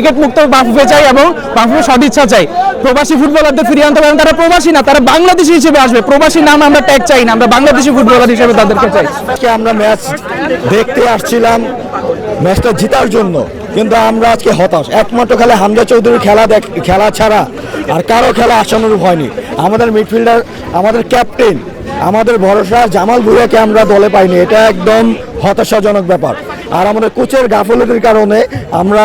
Syndicate মুক্ত বাফুফে চাই এবং বাফুফে সদিচ্ছা চাই। প্রবাসী ফুটবলারদের ফিরিয়ে আনতে পারেন তারা প্রবাসী না, তারা বাংলাদেশি হিসেবে আসবে। প্রবাসী নাম আমরা ট্যাগ চাই না, আমরা বাংলাদেশি ফুটবলার হিসেবে তাদেরকে চাই। আজকে আমরা ম্যাচ দেখতে আসছিলাম ম্যাচটা জেতার জন্য। কিন্তু আমরা আজকে হতাশ। একমাত্র খেলা হামজা চৌধুরীর খেলা দেখ, খেলা ছাড়া আর কারও খেলা আশানুরূপ হয়নি। আমাদের মিডফিল্ডার আমাদের ক্যাপ্টেন আমাদের ভরসা জামাল ভুইয়াকে আমরা দলে পাইনি। এটা একদম হতাশাজনক ব্যাপার। আর আমাদের কোচের গাফলতির কারণে আমরা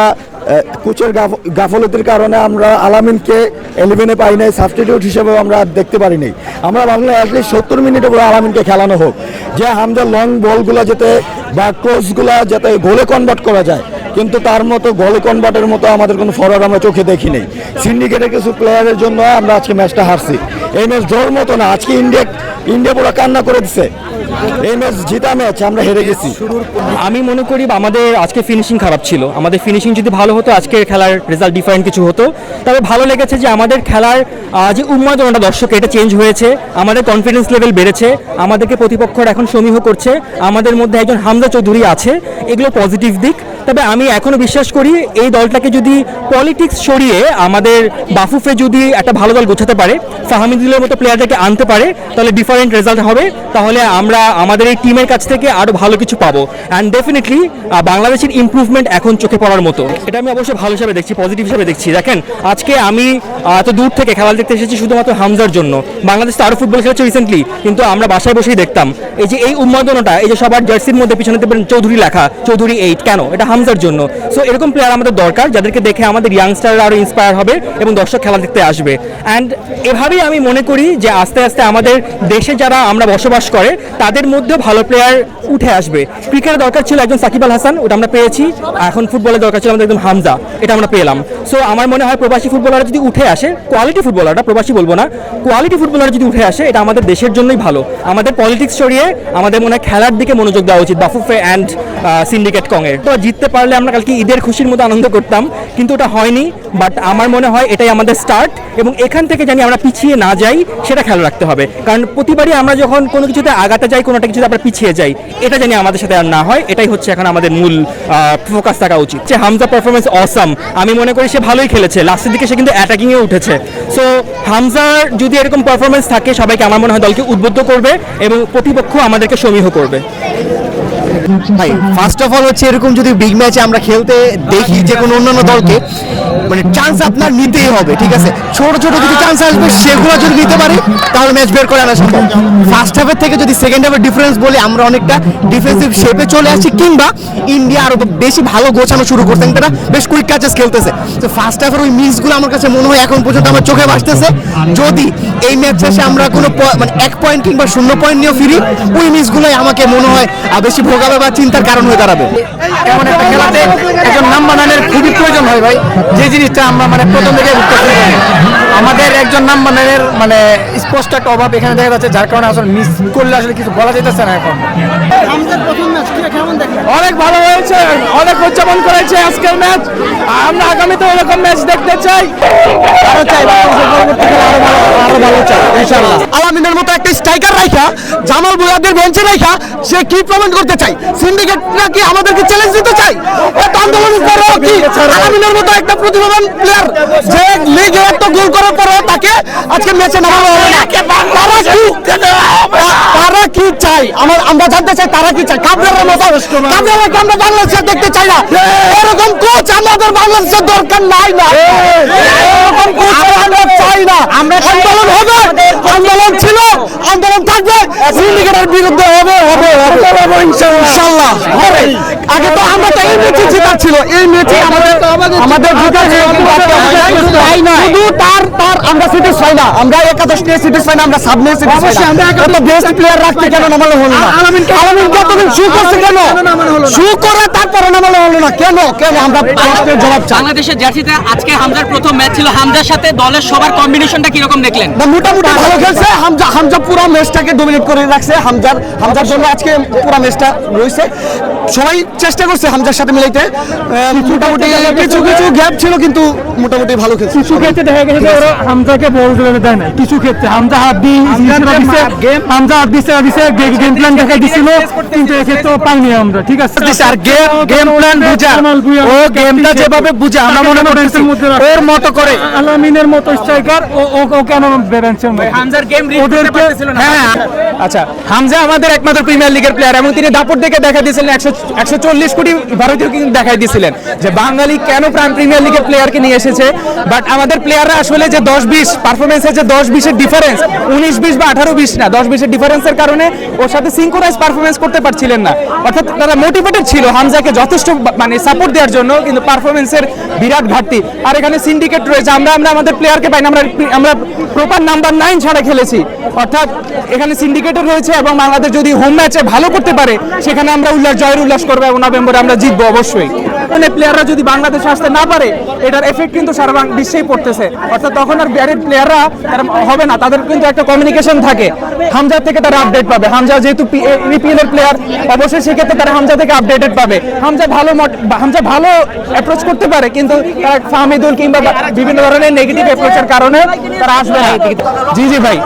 কোচের গাফ- গাফলতির কারণে আমরা আলামিনকে এলেভেনে পাই নাই সাবস্টিটিউট হিসেবেও আমরা দেখতে পারি নাই আমরা ভাবলাম অ্যাটলিস্ট সত্তর মিনিটে পুরো আলামিনকে খেলানো হোক। যে হামজা লং বলগুলো যাতে বা ক্রসগুলো যাতে গোলে কনভার্ট করা যায়, কিন্তু তার মতো গোলে কনভার্টের মতো আমাদের কোনো ফরওয়ার্ড আমরা চোখে দেখি নেই সিন্ডিকেটের কিছু প্লেয়ারের জন্য আমরা আজকে ম্যাচটা হারছি। এই ম্যাচ ড্রর মতো না, আজকে ইন্ডিয়া ইন্ডিয়া পুরো কান্না করে দিছে। এই ম্যাচ জিতা ম্যাচ, আমরা হেরে গেছি। আমি মনে করি আমাদের আজকে ফিনিশিং খারাপ ছিল। আমাদের ফিনিশিং যদি ভালো হতো আজকে খেলার রেজাল্ট ডিফারেন্ট কিছু হতো। তবে ভালো লেগেছে যে আমাদের খেলার যে উন্মাদনাটা দর্শক, এটা চেঞ্জ হয়েছে। আমাদের কনফিডেন্স লেভেল বেড়েছে। আমাদেরকে প্রতিপক্ষর এখন সমীহ করছে। আমাদের মধ্যে একজন হামদা চৌধুরী আছে। এগুলো পজিটিভ দিক। তবে আমি এখনও বিশ্বাস করি এই দলটাকে যদি পলিটিক্স সরিয়ে আমাদের বাফুফে যদি একটা ভালো দল গোছাতে পারে ফাহামিদুলের মতো প্লেয়ারটাকে আনতে পারে, তাহলে ডিফারেন্ট রেজাল্ট হবে। তাহলে আমরা আমাদের এই টিমের কাছ থেকে আরও ভালো কিছু পাবো। অ্যান্ড ডেফিনেটলি বাংলাদেশের ইম্প্রুভমেন্ট এখন চোখে পড়ার মতো। এটা আমি অবশ্যই ভালো হিসাবে দেখছি পজিটিভ হিসাবে দেখছি। দেখেন, আজকে আমি এত দূর থেকে খেলা দেখতে এসেছি শুধুমাত্র হামজার জন্য। বাংলাদেশ তো আরও ফুটবল খেলেছে রিসেন্টলি কিন্তু আমরা বাসায় বসেই দেখতাম। এই যে এই উন্মাদনাটা, এই যে সবার জার্সির মধ্যে পিছনে চৌধুরী লেখা, চৌধুরী এইট কেন? এটা হামজার জন্য। সো এরকম প্লেয়ার আমাদের দরকার, যাদেরকে দেখে আমাদের ইয়াংস্টাররা আরও ইন্সপায়ার হবে এবং দর্শক খেলা দেখতে আসবে। অ্যান্ড এভাবেই আমি মনে করি যে আস্তে আস্তে আমাদের দেশে যারা আমরা বসবাস করে, তাদের মধ্যেও ভালো প্লেয়ার উঠে আসবে। ক্রিকেটের দরকার ছিল একজন সাকিব আল হাসান, ওটা আমরা পেয়েছি। এখন ফুটবলের দরকার ছিল আমাদের একদম হামজা, এটা আমরা পেলাম। সো আমার মনে হয় প্রবাসী ফুটবলার যদি উঠে আসে কোয়ালিটি ফুটবলারটা প্রবাসী বলব না কোয়ালিটি ফুটবলার যদি উঠে আসে, এটা আমাদের দেশের জন্যই ভালো। আমাদের পলিটিক্স সরিয়ে আমাদের মনে হয় খেলার দিকে মনোযোগ দেওয়া উচিত, বাফুফে অ্যান্ড সিন্ডিকেট কংয়ের তো জিততে পারলে আমরা কালকে ঈদের খুশির মতো আনন্দ করতাম, কিন্তু ওটা হয়নি বাট আমার মনে হয় এটাই আমাদের স্টার্ট এবং এখান থেকে জানি আমরা পিছিয়ে না যাই, সেটা খেয়াল রাখতে হবে। কারণ প্রতিবারই আমরা যখন কোনো কিছুতে আগাতে যাই, কোনো একটা কিছুতে আমরা পিছিয়ে যাই, এটা জানি আমাদের সাথে আর না হয়, এটাই হচ্ছে এখন আমাদের মূল ফোকাস থাকা উচিত। যে হামজা পারফরমেন্স অসাম আমি মনে করি সে ভালোই খেলেছে লাস্টের দিকে সে কিন্তু অ্যাটাকিংয়ে উঠেছে। সো হামজার যদি এরকম পারফরমেন্স থাকে, সবাইকে আমার মনে হয় দলকে উদ্বুদ্ধ করবে, এবং প্রতিপক্ষ আমাদেরকে সমীহ করবে। ভাই ফার্স্ট অফ অল হচ্ছে এরকম যদি বিগ ম্যাচে আমরা খেলতে দেখি যে কোনো অন্যান্য দলকে মানে চান্স আপনার নিতেই হবে, ঠিক আছে? ছোট ছোট যদি চান্স আসবে, সেগুলো যদি নিতে পারি, তাহলে ম্যাচ বের করে আনা সম্ভব। ফার্স্ট হাফের থেকে যদি সেকেন্ড হাফের ডিফারেন্স বলি আমরা অনেকটা ডিফেন্সিভ শেপে চলে আসি কিংবা ইন্ডিয়া আরও বেশি ভালো গোছানো শুরু করতেন তারা, বেশ কুইক ক্যাচেস খেলতেছে। তো ফার্স্ট হাফের ওই মিসগুলো আমার কাছে মনে হয় এখন পর্যন্ত আমার চোখে ভাসতেছে। যদি এই ম্যাচ শেষে আমরা কোনো মানে এক পয়েন্ট কিংবা শূন্য পয়েন্ট নিয়েও ফিরি, ওই মিসগুলোই আমাকে মনে হয় বেশি ভোগাবে বা চিন্তার কারণ হয়ে দাঁড়াবে। এমন একটা খেলাতে একজন নাম বানানোর খুবই প্রয়োজন হয় ভাই। যে জিনিসটা আমরা মানে প্রথম থেকে বুঝতেছি আমাদের একজন নাম বানানোর মানে স্পষ্ট একটা অভাব এখানে দেখা যাচ্ছে যার কারণে আসলে মিস করলে আসলে কিছু বলা যেতেছে না এখন। অনেক ভালো হয়েছে অনেক উদযাপন করেছে আজকের ম্যাচ আমরা আগামীতে এরকম ম্যাচ দেখতে চাই। আরও চাই আরও ভালো আরও ভালো চাই ইনশাআল্লাহ। আলামিনের মতো একটা স্ট্রাইকার রাখা জামাল বুয়াদের বেঞ্চে রাখা সে কি প্রমাণ করতে চাই সিন্ডিকেট নাকি আমাদেরকে চ্যালেঞ্জ দিতে চাই কি? আলামিনের মতো একটা প্রতিভাবান প্লেয়ার যে লিগে এত গোল করার পরেও তাকে আজকে ম্যাচে নামানো হবে না। তারা কি তারা কি চাই আমার আমরা জানতে চাই তারা কি চাই কাবলারের মতো আমরা বাংলাদেশে দেখতে চাই না। এরকম কোচ আমাদের বাংলাদেশের দরকার নাই না। এরকম কোচ আমরা চাই না। আমরা আন্দোলন হবে। আন্দোলন ছিল আন্দোলন থাকবে সিন্ডিকেটের বিরুদ্ধে হবে হবে হবে। ইনশাআল্লাহ। হবে। আগে তো আমরা তো এই মেচি জেতা ছিল এই মেচি আমাদের আমাদের তাই আমরা সিটি না আমরা একাদশ নিয়ে সিটি চাই না আমরা সাব নিয়ে সিটি চাই না। আমরা বেস্ট প্লেয়ার রাখতে কেন নামানো হলো না? আলামিন আলামিন কতদিন শু করছে কেন? শু করে তারপরে নামানো হলো না। কেন? কেন? আমরা জবাব চাই। বাংলাদেশের জার্সিতে আজকে হামজার প্রথম ম্যাচ ছিল। হামজার সাথে দলের সবার কম্বিনেশনটা কীরকম দেখলেন? মোটামুটি ভালো খেলছে। হামজা হামজা পুরো ম্যাচটাকে ডমিনেট করে রাখছে। হামজার হামজার জন্য আজকে পুরো ম্যাচটা রয়েছে। সবাই চেষ্টা করছে হামজার সাথে মিলাইতে। মোটামুটি কিছু কিছু গ্যাপ ছিল কিন্তু মোটামুটি ভালো খেলছে। কিছু ক্ষেত্রে দেখা গেছে যে ওরা হামজাকে বল দিলে দেয় না কিছু ক্ষেত্রে। হামজা হাত দিয়ে হামজা হাত দিছে দিছে গেম প্ল্যান দেখা দিছিল। কিন্তু এক্ষেত্রে পাইনি আমরা ঠিক আছে? আর গেম গেম প্ল্যান বুঝা। ও গেমটা যেভাবে বুঝে আমরা মনে করতেছি ওর মতো করে। আলামিনের মতো স্ট্রাইকার ও ও কেন বেবেনছেন হামজার গেম ওদেরকে হ্যাঁ আচ্ছা হামজা আমাদের একমাত্র প্রিমিয়ার লিগের প্লেয়ার এবং তিনি দাপট দেখে দেখা দিয়েছিলেন একশো একশো চল্লিশ কোটি ভারতীয় কিন্তু দেখাই দিয়েছিলেন যে বাঙালি কেন প্রাণ প্রিমিয়ার লিগের প্লেয়ারকে নিয়ে এসেছে। বাট আমাদের প্লেয়াররা আসলে যে দশ বিশ পারফরমেন্সের যে দশ বিশের ডিফারেন্স উনিশ বিশ বা আঠারো বিশ না দশ বিশের ডিফারেন্সের কারণে ওর সাথে সিঙ্কোনাইজ পারফরমেন্স করতে পারছিলেন না। অর্থাৎ তারা মোটিভেটেড ছিল হামজাকে যথেষ্ট মানে সাপোর্ট দেওয়ার জন্য কিন্তু পারফরমেন্সের বিরাট ঘাটতি। আর এখানে সিন্ডিকেট রয়েছে আমরা আমরা আমাদের প্লেয়ারকে পাই না আমরা আমরা প্রপার নাম্বার নাইন ছাড়া খেলেছি। অর্থাৎ এখানে সিন্ডিকেটও রয়েছে এবং বাংলাদেশ যদি হোম ম্যাচে ভালো করতে পারে, সেখানে আমরা উল্লাস, জয়ের উল্লাস করব এবং নভেম্বরে আমরা জিতবো অবশ্যই। মানে প্লেয়াররা যদি বাংলাদেশে আসতে না পারে, এটার এফেক্ট কিন্তু সারা বিশ্বেই পড়তেছে। অর্থাৎ তখন আর ব্যারেড প্লেয়াররা তারা হবে না, তাদের কিন্তু একটা কমিউনিকেশন থাকে। হামজা থেকে তারা আপডেট পাবে। হামজা যেহেতু বিপিএল এর প্লেয়ার অবশ্যই সেক্ষেত্রে তারা হামজা থেকে আপডেটেড পাবে। হামজা ভালো হামজা ভালো অ্যাপ্রোচ করতে পারে, কিন্তু ফাহমিদুল কিংবা বিভিন্ন ধরনের নেগেটিভ অ্যাপ্রোচের কারণে তারা আসবে না জি জি, ভাই।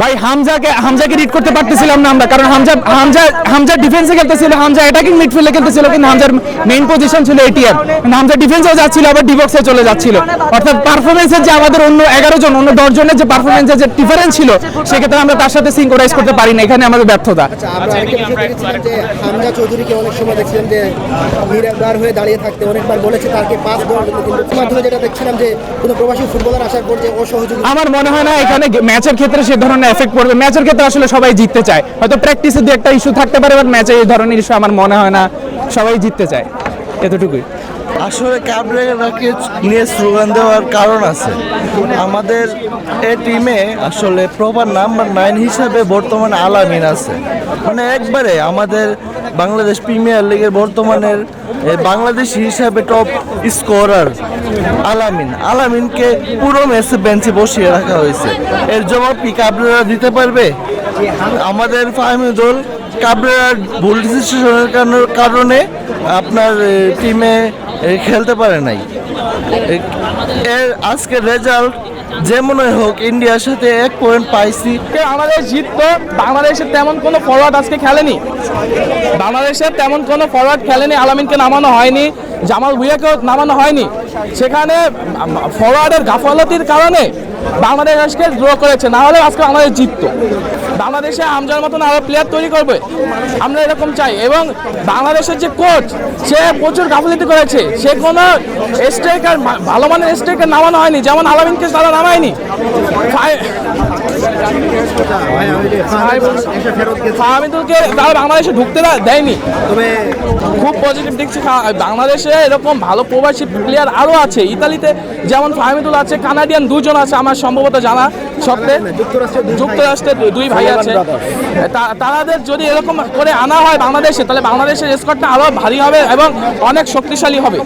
ভাই, হামজাকে হামজাকে রিড করতে পারতেছিলাম না আমরা, কারণ হামজা হামজা হামজা ডিফেন্সে খেলতেছিল, হামজা অ্যাটাকিং মিডফিল্ডে খেলতেছিল কিন্তু হামজার মেইন পজিশন ছিল এটিএম হামজা ডিফেন্সেও যাচ্ছিল আবার ডিবক্সে চলে যাচ্ছিল। অর্থাৎ পারফরমেন্সের যে আমাদের অন্য এগারো জন অন্য দশ জনের যে পারফরমেন্সের যে ডিফারেন্স ছিল সেক্ষেত্রে আমরা তার সাথে সিঙ্কোরাইজ করতে পারি না। এখানে আমাদের ব্যর্থতা। আমরা আরেকটা বিষয় দেখেছিলাম যে হামজা চৌধুরীকে অনেক সময় দেখছিলাম যে নিরাপদার হয়ে দাঁড়িয়ে থাকতে অনেকবার বলেছে তাকে পাস দেওয়ার জন্য কিন্তু মাধ্যমে যেটা দেখছিলাম যে কোনো প্রবাসী ফুটবলার আসার পর যে অসহযোগী আমার মনে হয় না এখানে ম্যাচের ক্ষেত্রে সে ধরনের এফেক্ট পড়বে। ম্যাচের ক্ষেত্রে আসলে সবাই জিততে চায়। হয়তো প্র্যাকটিসে দু একটা ইস্যু থাকতে পারে বাট ম্যাচে এই ধরনের ইস্যু আমার মনে হয় না। সবাই জিততে চায়, এতটুকুই। আসলে ক্যাবরেরাকে নিয়ে স্লোগান দেওয়ার কারণ আছে। আমাদের এ টিমে আসলে প্রপার নাম্বার নাইন হিসাবে বর্তমানে আলামিন আছে। মানে একবারে আমাদের বাংলাদেশ প্রিমিয়ার লিগের বর্তমানের বাংলাদেশ হিসাবে টপ স্কোরার আলামিন। আলামিনকে পুরো ম্যাচে বেঞ্চে বসিয়ে রাখা হয়েছে। এর জবাব কি কাবরেরা দিতে পারবে? আমাদের ফাহমিদুল কাবরেরার ভুল ডিসিশনের কারণে আপনার টিমে খেলতে পারে নাই। এর আজকের রেজাল্ট যেমনই হোক, ইন্ডিয়ার সাথে এক পয়েন্ট পাইছি। বাংলাদেশ জিততো বাংলাদেশের তেমন কোনো ফরওয়ার্ড আজকে খেলেনি। বাংলাদেশের তেমন কোনো ফরওয়ার্ড খেলেনি, আলামিনকে নামানো হয়নি, জামাল ভুইয়াকেও নামানো হয়নি। সেখানে ফরওয়ার্ডের গাফলতির কারণে বাংলাদেশ আজকে ড্র করেছে, না হলে আজকে বাংলাদেশ জিততো। বাংলাদেশে আমজার মতন আরও প্লেয়ার তৈরি করবে, আমরা এরকম চাই। এবং বাংলাদেশের যে কোচ সে প্রচুর গাফলিতি করেছে। সে কোনো স্ট্রাইকার ভালো মানের স্ট্রাইকার নামানো হয়নি, যেমন আলামিনকে তারা নামায়নি। ফাহামিদুলকে তারা বাংলাদেশে ঢুকতে দেয়নি। তবে খুব পজিটিভ দেখছি বাংলাদেশে এরকম ভালো প্রবাসী প্লেয়ার আরও আছে। ইতালিতে যেমন ফাহামিদুল আছে কানাডিয়ান দুজন আছে আমার সম্ভবত জানা সত্ত্বে যুক্তরাষ্ট্রের দুই ভাই। আছে। তা- তাদের যদি এরকম করে আনা হয় বাংলাদেশে তাহলে বাংলাদেশের স্কোয়াডটা আরও ভারী হবে এবং অনেক শক্তিশালী হবে।